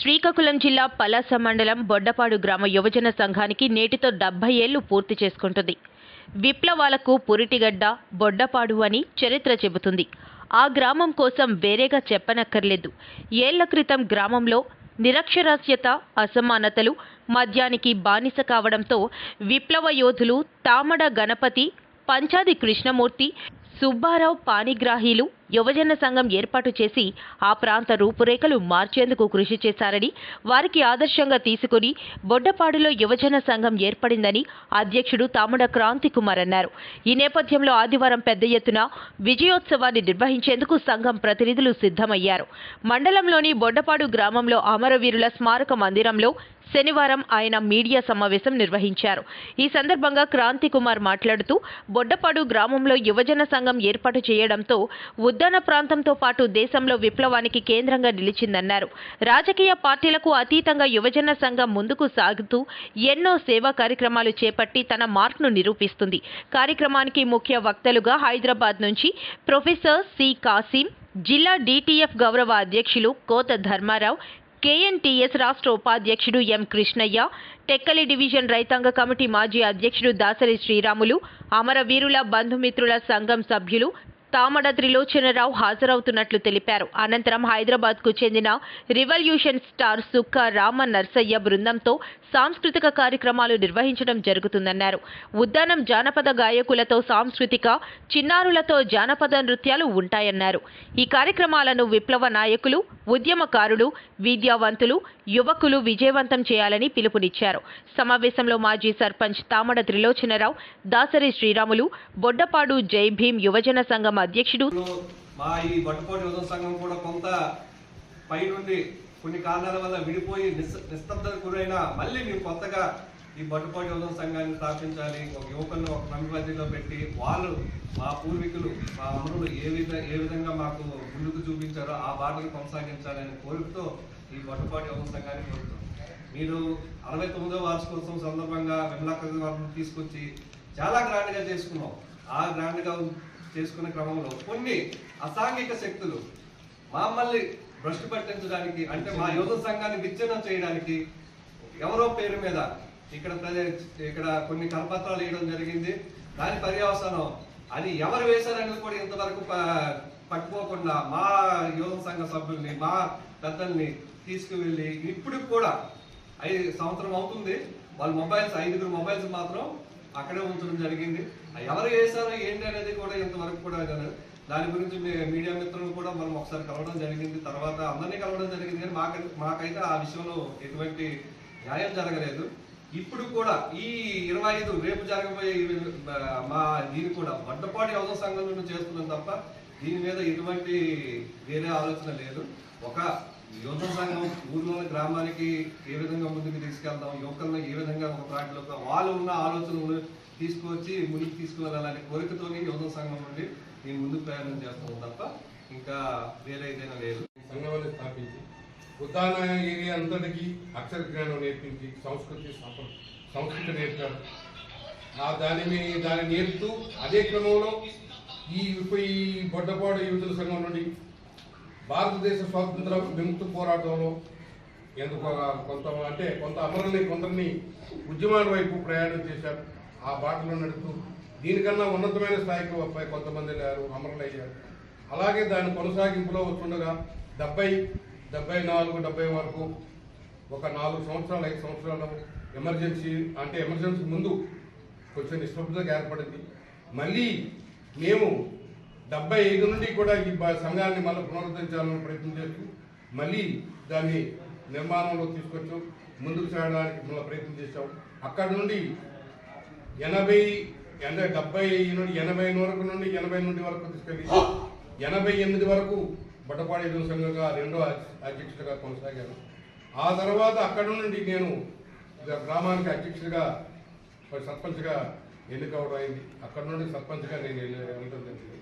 శ్రీకాకుళం జిల్లా పలాస మండలం బొడ్డపాడు గ్రామ యువజన సంఘానికి నేటితో డెబ్బై ఏళ్ళు పూర్తి చేసుకుంటుంది. విప్లవాలకు పురిటిగడ్డ బొడ్డపాడు అని చరిత్ర చెబుతుంది. ఆ గ్రామం కోసం వేరేగా చెప్పనక్కర్లేదు. ఏళ్ళ క్రితం గ్రామంలో నిరక్షరాస్యత అసమానతలు మద్యానికి బానిస కావడంతో విప్లవ యోధులు తామడ గణపతి పంచాది కృష్ణమూర్తి సుబ్బారావు పాణిగ్రాహీలు యువజన సంఘం ఏర్పాటు చేసి ఆ ప్రాంత రూపురేఖలు మార్చేందుకు కృషి చేశారని వారికి ఆదర్శంగా తీసుకుని బొడ్డపాడులో యువజన సంఘం ఏర్పడిందని అధ్యక్షుడు తాముడ క్రాంతి కుమార్ అన్నారు. ఈ నేపథ్యంలో ఆదివారం పెద్ద ఎత్తున విజయోత్సవాన్ని నిర్వహించేందుకు సంఘం ప్రతినిధులు సిద్ధమయ్యారు. మండలంలోని బొడ్డపాడు గ్రామంలో అమరవీరుల స్మారక మందిరంలో శనివారం ఆయన మీడియా సమావేశం నిర్వహించారు. ఈ సందర్భంగా క్రాంతి కుమార్ మాట్లాడుతూ బొడ్డపాడు గ్రామంలో యువజన సంఘం ఏర్పాటు చేయడంతో ఉద్దాన ప్రాంతంతో పాటు దేశంలో విప్లవానికి కేంద్రంగా నిలిచిందన్నారు. రాజకీయ పార్టీలకు అతీతంగా యువజన సంఘం ముందుకు సాగుతూ ఎన్నో సేవా కార్యక్రమాలు చేపట్టి తన మార్క్ను నిరూపిస్తుంది. కార్యక్రమానికి ముఖ్య వక్తలుగా హైదరాబాద్ నుంచి ప్రొఫెసర్ సి కాసిం జిల్లా డిటిఎఫ్ గౌరవ అధ్యక్షులు కోత ధర్మారావు కేఎన్టీఎస్ రాష్ట్ర ఉపాధ్యక్షుడు ఎం కృష్ణయ్య టెక్కలి డివిజన్ రైతాంగ కమిటీ మాజీ అధ్యక్షుడు దాసరి శ్రీరాములు అమరవీరుల బంధుమిత్రుల సంఘం సభ్యులు తామడ త్రిలోచనరావు హాజరవుతున్నట్లు తెలిపారు. అనంతరం హైదరాబాద్కు చెందిన రివల్యూషన్ స్టార్ సుక్క రామ నర్సయ్య బృందంతో సాంస్కృతిక కార్యక్రమాలు నిర్వహించడం జరుగుతుందన్నారు. ఉద్దానం జానపద గాయకులతో సాంస్కృతిక చిన్నారులతో జానపద నృత్యాలు ఉంటాయన్నారు. ఈ కార్యక్రమాలను విప్లవ నాయకులు ఉద్యమకారులు విద్యావంతులు యువకులు విజయవంతం చేయాలని పిలుపునిచ్చారు. సమావేశంలో మాజీ సర్పంచ్ తామడ త్రిలోచనరావు దాసరి శ్రీరాములు బొడ్డపాడు జై భీం యువజన సంఘం అధ్యక్షుడు. మా ఈ బట్టుకోటి ఉదయం సంఘం కూడా కొంత పై నుండి కొన్ని కారణాల వల్ల విడిపోయి నిస్ నిస్తబ్దతకు గురైన మళ్ళీ మేము కొత్తగా ఈ బట్టుకోటి ఉదయం సంఘాన్ని స్థాపించాలి. ఒక యువకులను ఒక కమిటీ పెట్టి వాళ్ళు మా పూర్వీకులు మా అమరులు ఏ విధ ఏ విధంగా మాకు ముందుకు చూపించారో ఆ బాటను కొనసాగించాలని కోరికతో ఈ బట్టుపాటి ఉదయం సంఘాన్ని కోరుతున్నాం. మీరు అరవై తొమ్మిదో వార్షికోత్సవం సందర్భంగా విమలాకృతి వారిని తీసుకొచ్చి చాలా గ్రాండ్గా చేసుకున్నాం. ఆ గ్రాండ్గా చేసుకునే క్రమంలో కొన్ని అసాంఘిక శక్తులు మమ్మల్ని భ్రష్టు పట్టించడానికి అంటే మా యువత సంఘాన్ని విచ్ఛిన్నం చేయడానికి ఎవరో పేరు మీద ఇక్కడ ఇక్కడ కొన్ని కరపత్రాలు వేయడం జరిగింది. దాని పర్యవసానం అది ఎవరు వేశారనేది కూడా ఇంతవరకు ప- పట్టుకోకుండా మా యువత సంఘ సభ్యుల్ని మా పెద్దల్ని తీసుకువెళ్ళి ఇప్పుడు కూడా ఐదు సంవత్సరం అవుతుంది. వాళ్ళ మొబైల్స్ ఐదుగురు మొబైల్స్ మాత్రం అక్కడే ఉంచడం జరిగింది. ఎవరు వేశారో ఏంటి అనేది కూడా ఇంతవరకు కూడా తెలియదు. దాని గురించి మీ- మీడియా మిత్రులు కూడా మనం ఒకసారి కలవడం జరిగింది. తర్వాత అందరినీ కలవడం జరిగింది కానీ మాకై మాకైతే ఆ విషయంలో ఎటువంటి న్యాయం జరగలేదు. ఇప్పుడు కూడా ఈ ఇరవై ఐదు రేపు జరగబోయే మా దీని కూడా వడ్డపాటి యువత సంఘం నుండి చేస్తున్నాం తప్ప దీని మీద ఎటువంటి వేరే ఆలోచన లేదు. ఒక యువత సంఘం ఊర్లో గ్రామానికి ఏ విధంగా ముందుకు తీసుకెళ్తాం యువకులను ఏ విధంగా ఒక పార్టీలో వాళ్ళు ఉన్న ఆలోచనలు తీసుకొచ్చి ముందుకు తీసుకువెళ్ళాలనే కోరికతోనే యువత సంఘం నుండి మేము ముందుకు ప్రయాణం చేస్తున్నాం తప్ప ఇంకా వేరే ఏదైనా లేదు. సంఘాన్ని స్థాపించి ఉద్దాన ఏరియా అంతటికి అక్షర జ్ఞానం నేర్పించి సంస్కృతి సంస్కృతి నేర్పారు. ఆ దాని దాన్ని నేర్పుతూ అదే క్రమంలో ఈ ఈ బొడ్డపాడు యువతుల సంఘం నుండి భారతదేశ స్వాతంత్ర విముక్తి పోరాటంలో ఎందుకు కొంత అంటే కొంత అమరుల్ని కొందరిని ఉద్యమాల వైపు ప్రయాణం చేశారు. ఆ బాటలో నడుస్తూ దీనికన్నా ఉన్నతమైన స్థాయికి పై కొంతమంది లేరు అమరులయ్యారు. అలాగే దాని కొనసాగింపులో వస్తుండగా డెబ్బై డెబ్బై నాలుగు డెబ్బై వరకు ఒక నాలుగు సంవత్సరాలు ఐదు సంవత్సరాలు ఎమర్జెన్సీ అంటే ఎమర్జెన్సీ ముందు కొంచెం నిశ్శబ్దంగా ఏర్పడింది. మళ్ళీ మేము డెబ్బై ఐదు నుండి కూడా ఈ సంఘాన్ని మళ్ళీ పునరుద్ధరించాలని ప్రయత్నం చేస్తూ మళ్ళీ దాన్ని నిర్మాణంలో తీసుకొచ్చాం. ముందుకు సాగడానికి మళ్ళీ ప్రయత్నం చేశాం. అక్కడ నుండి ఎనభై అంటే డెబ్బై నుండి ఎనభై వరకు నుండి ఎనభై నుండి వరకు తీసుకెళ్ళి ఎనభై ఎనిమిది వరకు బట్టపాడి సంఘంగా రెండో అధ్యక్షుడిగా కొనసాగాను. ఆ తర్వాత అక్కడ నుండి నేను గ్రామానికి అధ్యక్షుడిగా సర్పంచ్గా ఎన్నికవడం అయింది. అక్కడ నుండి సర్పంచ్గా నేను వెళ్ళి- వెళ్ళడం జరిగింది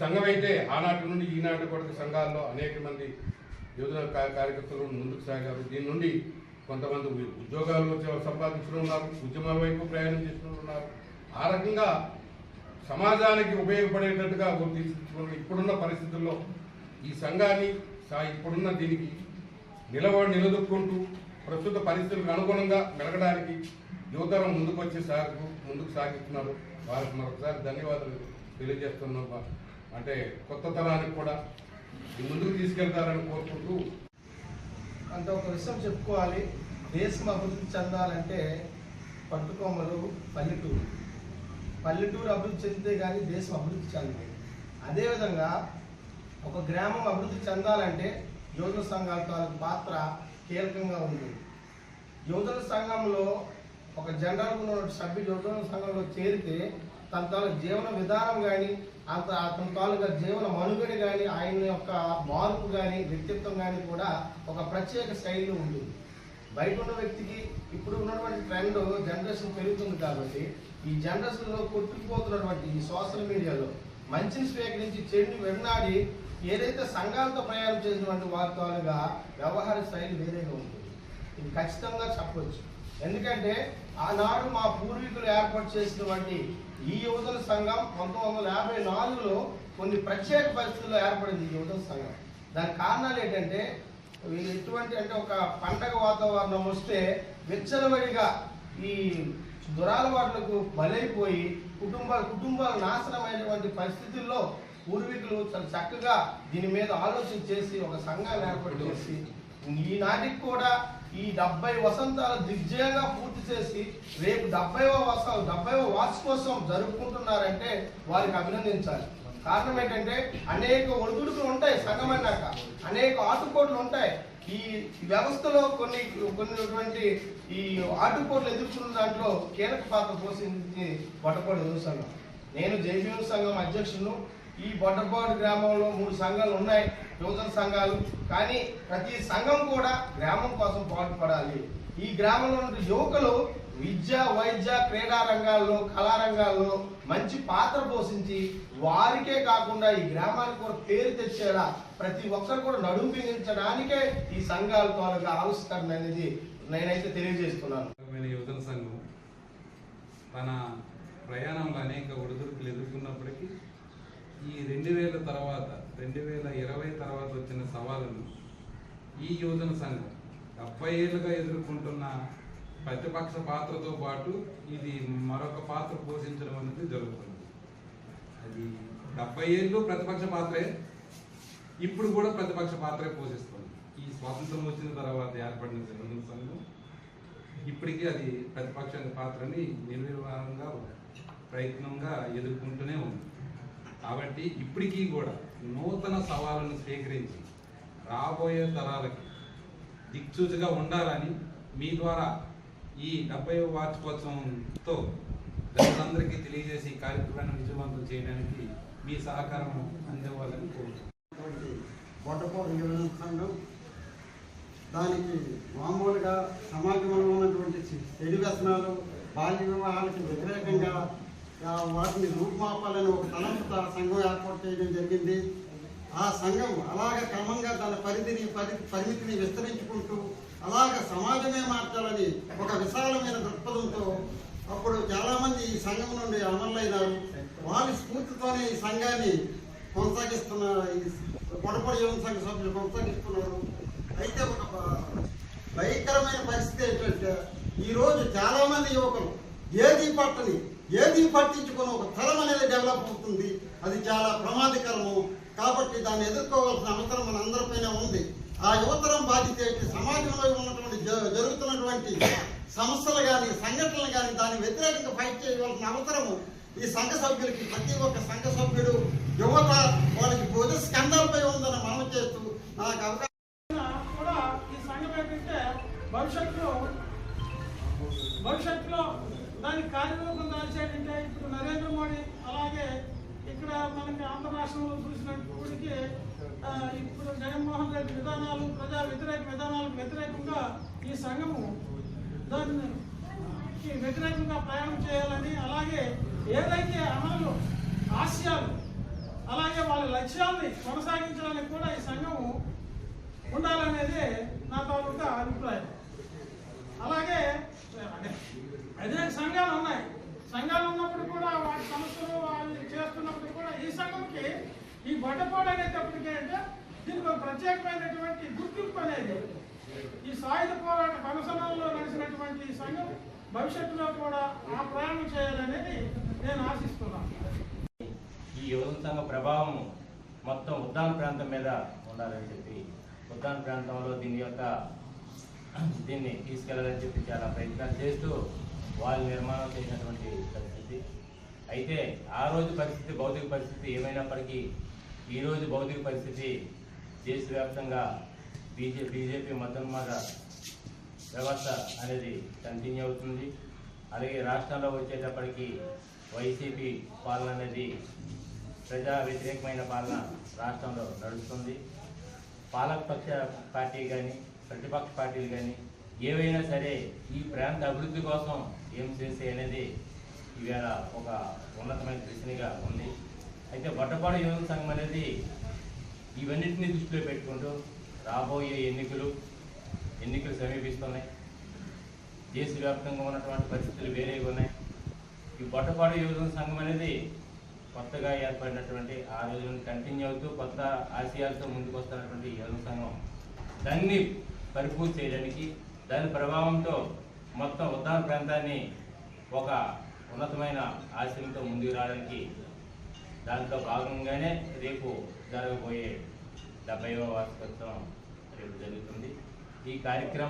సంఘం అయితే ఆనాటి నుండి ఈనాటి కూడా సంఘాల్లో అనేక మంది యువజన కార్యకర్తలు ముందుకు సాగారు. దీని నుండి కొంతమంది ఉద్యోగాలు సంపాదించడం ఉన్నారు ఉద్యమాల వైపు ప్రయాణం చేస్తున్నారు ఉన్నారు. ఆ రకంగా సమాజానికి ఉపయోగపడేటట్టుగా తీర్చిదిద్దుకున్న ఇప్పుడున్న పరిస్థితుల్లో ఈ సంఘాన్ని ఇప్పుడున్న దీనికి నిలబడి నిలదొక్కుంటూ ప్రస్తుత పరిస్థితులకు అనుగుణంగా మెలగడానికి యువతరం ముందుకు వచ్చి సాగు ముందుకు సాగిస్తున్నారు. వారికి మరొకసారి ధన్యవాదాలు తెలియజేస్తున్నాం. అంటే కొత్త తరానికి కూడా ముందుకు తీసుకెళ్తారని కోరుకుంటూ అంటే ఒక విషయం చెప్పుకోవాలి. దేశం అభివృద్ధి చెందాలంటే పట్టుకొమ్మలు పల్లెటూరు. పల్లెటూరు అభివృద్ధి చెందితే కానీ దేశం అభివృద్ధి చెందదు. అదేవిధంగా ఒక గ్రామం అభివృద్ధి చెందాలంటే యువజన సంఘాల తాలూకు పాత్ర కీలకంగా ఉంది. యువజన సంఘంలో ఒక జనరల్ ఉన్న సభ్యులు యువజన సంఘంలో చేరితే తన తాలూకు జీవన విధానం కానీ అంత అతని తాలూకా జీవన మనుగడ కానీ ఆయన యొక్క మార్పు కానీ వ్యక్తిత్వం కానీ కూడా ఒక ప్రత్యేక శైలి ఉంటుంది. బయట ఉన్న వ్యక్తికి ఇప్పుడు ఉన్నటువంటి ట్రెండ్ జనరేషన్ పెరుగుతుంది కాబట్టి ఈ జనరేషన్లో కొట్టుకుపోతున్నటువంటి ఈ సోషల్ మీడియాలో మంచిని స్వీకరించి చెడుని వెన్నాడి ఏదైతే సంఘాలతో ప్రయాణం చేసినటువంటి వార్తలుగా వ్యవహార శైలి వేరేగా ఉంటుంది. ఇది ఖచ్చితంగా చెప్పవచ్చు ఎందుకంటే ఆనాడు మా పూర్వీకులు ఏర్పాటు చేసినటువంటి ఈ యువతల సంఘం పంతొమ్మిది వందల యాభై నాలుగులో కొన్ని ప్రత్యేక పరిస్థితుల్లో ఏర్పడింది ఈ యువతల సంఘం. దాని కారణాలు ఏంటంటే వీళ్ళు ఎటువంటి అంటే ఒక పండగ వాతావరణం వస్తే విచ్చలవిడిగా ఈ దురాలవాట్లకు బలైపోయి కుటుంబాలు కుటుంబాలు నాశనమైనటువంటి పరిస్థితుల్లో పూర్వీకులు చాలా చక్కగా దీని మీద ఆలోచన చేసి ఒక సంఘాన్ని ఏర్పాటు చేసి ఈనాటికి కూడా ఈ డెబ్బై వసంతాలు దిగ్జయంగా పూర్తి చేసి రేపు డెబ్బైవ వస డెబ్బైవ వార్షికోత్సవం జరుపుకుంటున్నారంటే వారికి అభినందించాలి. కారణం ఏంటంటే అనేక ఒడిదుడుకులు ఉంటాయి సంఘం అన్నాక. అనేక ఆటుపోట్లు ఉంటాయి. ఈ వ్యవస్థలో కొన్ని కొన్నిటువంటి ఈ ఆటుపోట్లు ఎదుర్కొన్న దాంట్లో కీలక పాత్ర పోషించి బొట్టపాడు యువ సంఘం. నేను జైబీఎం సంఘం అధ్యక్షుడు ఈ బొట్టపాడు గ్రామంలో మూడు సంఘాలు ఉన్నాయి యువజన సంఘాలు. కానీ ప్రతి సంఘం కూడా గ్రామం కోసం పాటుపడాలి. ఈ గ్రామంలో ఉన్న యువకులు విద్య వైద్య క్రీడా రంగాల్లో కళారంగాల్లో మంచి పాత్ర పోషించి వారికే కాకుండా ఈ గ్రామానికి కూడా పేరు తెచ్చేలా ప్రతి ఒక్కరు కూడా నడుము బిగించడానికే ఈ సంఘాల తాలూకా ఆవిష్కరణ అనేది నేనైతే తెలియజేస్తున్నాను. యువజన సంఘం తన ప్రయాణంలో అనేక ఒడిదుడుకులు ఎదుర్కొన్నప్పటికీ ఈ రెండు వేల తర్వాత రెండు వేల ఇరవై తర్వాత వచ్చిన సవాళ్ళను ఈ యువజన సంఘం డెబ్బై ఏళ్ళుగా ఎదుర్కొంటున్న ప్రతిపక్ష పాత్రతో పాటు ఇది మరొక పాత్ర పోషించడం అనేది జరుగుతుంది. అది డెబ్బై ఏళ్ళు ప్రతిపక్ష పాత్రే ఇప్పుడు కూడా ప్రతిపక్ష పాత్రే పోషిస్తుంది. ఈ స్వాతంత్రం వచ్చిన తర్వాత ఏర్పడిన యువజన సంఘం ఇప్పటికీ అది ప్రతిపక్ష పాత్రని నిర్వివాహంగా ప్రయత్నంగా ఎదుర్కొంటూనే ఉంది. కాబట్టి ఇప్పటికీ కూడా నూతన సవాళ్ళను స్వీకరించి రాబోయే తరాలకి దిక్సూచిగా ఉండాలని మీ ద్వారా ఈ డెబ్బై వార్షికోత్సవంతో ప్రజలందరికీ తెలియజేసి ఈ కార్యక్రమాన్ని విజయవంతం చేయడానికి మీ సహకారం అందివ్వాలని కోరుతున్నాను. ఉన్నటువంటి బొట్టపోటు దానికి మామూలుగా సమాజంలో ఉన్నటువంటి చెడు వ్యసనాలు బాల్య వివాహాలకు వ్యతిరేకంగా వాటిని రూపుమాపాలని ఒక తలంపుత సంఘం ఏర్పాటు చేయడం జరిగింది. ఆ సంఘం అలాగ క్రమంగా తన పరిధిని పరి పరిమితిని విస్తరించుకుంటూ అలాగ సమాజమే మార్చాలని ఒక విశాలమైన దృక్పథంతో అప్పుడు చాలామంది ఈ సంఘం నుండి అమరులైనారు. వారి స్ఫూర్తితోనే ఈ సంఘాన్ని కొనసాగిస్తున్న ఈ పొడపడి యువన సంఘ సభ్యులు కొనసాగిస్తున్నారు. అయితే ఒక భయంకరమైన పరిస్థితి ఏంటంటే ఈరోజు చాలామంది యువకులు ఏది పట్టని ఏది పట్టించుకుని ఒక తరం అనేది డెవలప్ అవుతుంది. అది చాలా ప్రమాదకరము. కాబట్టి దాన్ని ఎదుర్కోవాల్సిన అవసరం మనందరిపైన ఉంది. ఆ యువతరం బాధ్యత సమాజంలో ఉన్నటువంటి జరుగుతున్నటువంటి సమస్యలు కానీ సంఘటనలు కానీ దాని వ్యతిరేకంగా ఫైట్ చేయవలసిన అవసరము. ఈ సంఘ సభ్యులకి ప్రతి ఒక్క సంఘ సభ్యుడు యువత వాళ్ళకి బోధ స్కందాలపై ఉందని మనం చేస్తూ నాకు అవకాశం వ్యతిరేకంగా ప్రయాణం చేయాలని అలాగే ఏదైతే అమలు ఆశయాలు అలాగే వాళ్ళ లక్ష్యాల్ని కొనసాగించడానికి కూడా ఈ సంఘం ఉండాలనేది నా తాలూకా అభిప్రాయం. అలాగే అదే సంఘాలు ఉన్నాయి. సంఘాలు ఉన్నప్పుడు కూడా వాటి సమస్యలు వాళ్ళు చేస్తున్నప్పుడు కూడా ఈ సంఘంకి ఈ బట్టపాడు అనేటప్పటికీ అంటే దీనికి ఒక ప్రత్యేకమైనటువంటి గుర్తింపు అనేది ఈ సాయుధ పోరాట కనసనాల్లో నడిచినటువంటి ఈ సంఘం భవిష్యత్తులో కూడా ఆ ప్రయాణం చేయాలనేది నేను ఆశిస్తున్నాను. ఈ యువజన సంఘ ప్రభావం మొత్తం ఉద్దాన ప్రాంతం మీద ఉండాలని చెప్పి ఉద్దాన ప్రాంతంలో దీని యొక్క దీన్ని తీసుకెళ్ళాలని చెప్పి చాలా ప్రయత్నాలు చేస్తూ వాళ్ళు నిర్మాణం చేసినటువంటి పరిస్థితి. అయితే ఆ రోజు పరిస్థితి భౌతిక పరిస్థితి ఏమైనప్పటికీ ఈరోజు భౌతిక పరిస్థితి దేశవ్యాప్తంగా బీజే బీజేపీ మతోన్మాద వ్యవస్థ అనేది కంటిన్యూ అవుతుంది. అలాగే రాష్ట్రంలో వచ్చేటప్పటికి వైసీపీ పాలన అనేది ప్రజా వ్యతిరేకమైన పాలన రాష్ట్రంలో నడుస్తుంది. పాలకపక్ష పార్టీ కానీ ప్రతిపక్ష పార్టీలు కానీ ఏవైనా సరే ఈ ప్రాంత అభివృద్ధి కోసం ఏం చేసే అనేది ఇవాళ ఒక ఉన్నతమైన దృష్టిగా ఉంది. అయితే బొట్టపాడు యువత సంఘం అనేది ఇవన్నింటినీ దృష్టిలో పెట్టుకుంటూ రాబోయే ఎన్నికలు ఎన్నికలు సమీపిస్తున్నాయి. దేశవ్యాప్తంగా ఉన్నటువంటి పరిస్థితులు వేరేవి ఉన్నాయి. ఈ బొట్టపాడు యువజన సంఘం అనేది కొత్తగా ఏర్పడినటువంటి ఆ రోజు కంటిన్యూ అవుతూ కొత్త ఆశయాలతో ముందుకు వస్తున్నటువంటి యువజన సంఘం. దాన్ని పరిపూర్తి చేయడానికి దాని ప్రభావంతో మొత్తం ఉత్తర ప్రాంతాన్ని ఒక ఉన్నతమైన ఆశయంతో ముందుకు రావడానికి దాంట్లో భాగంగానే రేపు జరగబోయే డెబ్బైవ వార్షికోత్సవం రేపు జరుగుతుంది. ఈ కార్యక్రమం